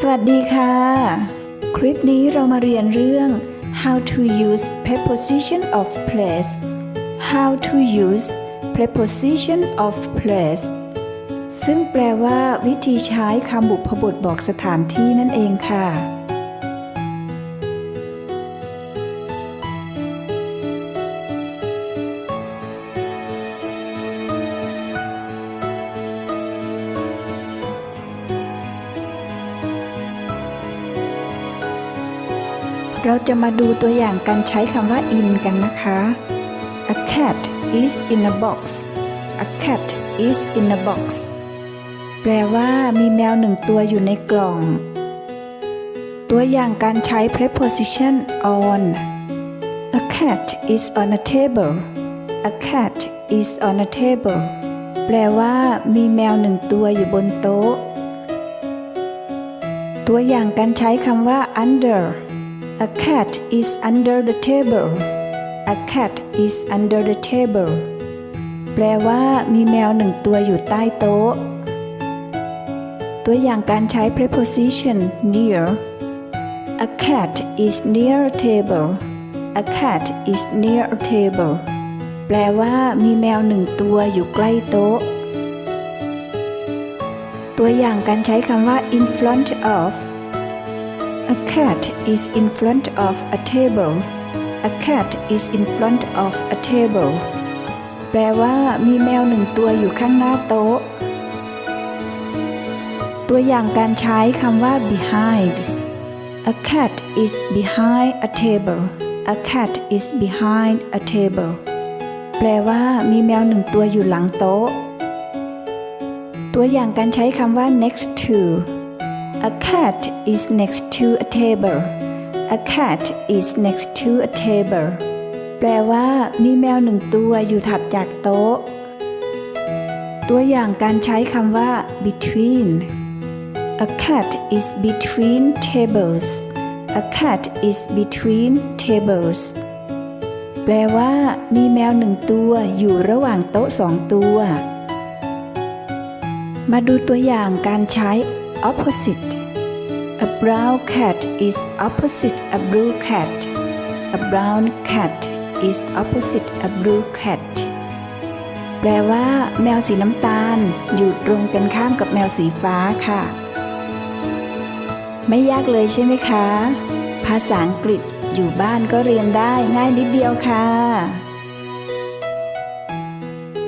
สวัสดีค่ะ คลิปนี้เรามาเรียนเรื่อง how to use preposition of place how to use preposition of place ซึ่งแปลว่าวิธีใช้คำบุพบทบอกสถานที่นั่นเองค่ะ เราจะมาดูตัวอย่างการใช้คำว่า in กันนะคะ A cat is in a box A cat is in a box แปลว่ามีแมวหนึ่งตัวอยู่ในกล่อง ตัวอย่างการใช้ preposition on A cat is on a table A cat is on a table แปลว่ามีแมวหนึ่งตัวอยู่บนโต๊ะ ตัวอย่างการใช้คำว่า under A cat is under the table. A cat is under the table. แปลว่ามีแมวหนึ่งตัวอยู่ใต้โต๊ะ ตัวอย่างการใช้ preposition near. A cat is near a table. A cat is near a table. แปลว่ามีแมวหนึ่งตัวอยู่ใกล้โต๊ะ ตัวอย่างการใช้คำว่า in front of. A cat is in front of a table. A cat is in front of a table. แปลว่ามีแมวหนึ่งตัวอยู่ข้างหน้าโต๊ะ ตัวอย่างการใช้คำว่า behind. A cat is behind a table. A cat is behind a table. แปลว่ามีแมวหนึ่งตัวอยู่หลังโต๊ะ ตัวอย่างการใช้คำว่า next to. A cat is next to a table. A cat is next to a table. แปลว่ามีแมวหนึ่งตัวอยู่ถัดจากโต๊ะ ตัวอย่างการใช้คำว่า between. A cat is between tables. A cat is between tables. แปลว่า มีแมวหนึ่งตัวอยู่ระหว่างโต๊ะสองตัว มาดูตัวอย่างการใช้ opposite A brown cat is opposite a blue cat A brown cat is opposite a blue cat แปลว่า แมวสีน้ำตาล อยู่ตรงกันข้ามกับแมวสีฟ้าค่ะ ไม่ยากเลยใช่ไหมคะ ภาษาอังกฤษอยู่บ้านก็เรียนได้ง่ายนิดเดียวค่ะ